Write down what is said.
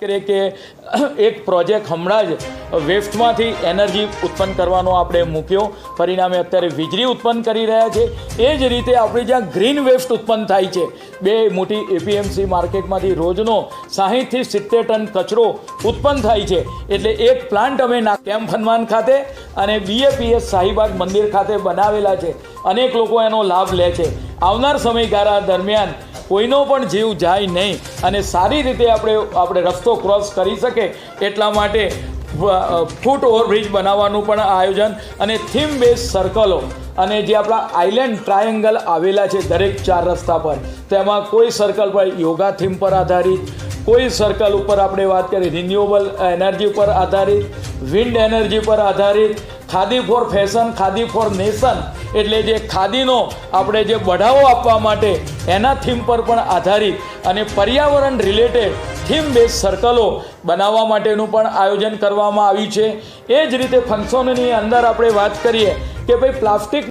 કરીએ કે એક પ્રોજેક્ટ હમણાં જ વેસ્ટમાંથી એનર્જી ઉત્પન્ન કરવાનો આપણે મૂક્યો. પરિણામે અત્યારે વીજળી ઉત્પન્ન કરી રહ્યા છે. એ જ રીતે આપણે જ્યાં ગ્રીન વેસ્ટ ઉત્પન્ન થાય છે. બે મોટી એપીએમસી માર્કેટમાંથી રોજનો સાહીઠથી સિત્તેર ટન કચરો ઉત્પન્ન થાય છે. એટલે એક પ્લાન્ટ અમે ના કેમ્પ હનુમાન ખાતે અને બીએપીએસ શાહીબાગ મંદિર ખાતે બનાવેલા છે. અનેક લોકો એનો લાભ લે છે. આવનાર સમયગાળા દરમિયાન કોઈનો પણ જીવ જાય નહીં. અને સારી રીતે આપણે આપણે રસ્તો ક્રોસ કરી શકે એટલા માટે ફૂટ ઓવરબ્રિજ બનાવવાનું પણ આયોજન અને થીમ બેઝ સર્કલો અને જે આપણા આઇલેન્ડ ટ્રાયેંગલ આવેલા છે દરેક ચાર રસ્તા પર, તેમાં કોઈ સર્કલ પર યોગા થીમ પર આધારિત, કોઈ સર્કલ ઉપર આપણે વાત કરીએ રિન્યુએબલ એનર્જી પર આધારિત વિન્ડ એનર્જી પર આધારિત Khadi for fashion, Khadi for nation એટલે જે ખાદીનો આપણે જે બઢાવો આપવા માટે એના થીમ પર પણ આધારિત અને પર્યાવરણ રિલેટેડ થીમ બેઝ સર્કલો બનાવવા માટેનું પણ આયોજન કરવામાં આવ્યું છે. એ જ રીતે ફંક્શનની અંદર આપણે વાત કરીએ કે ભાઈ પ્લાસ્ટિક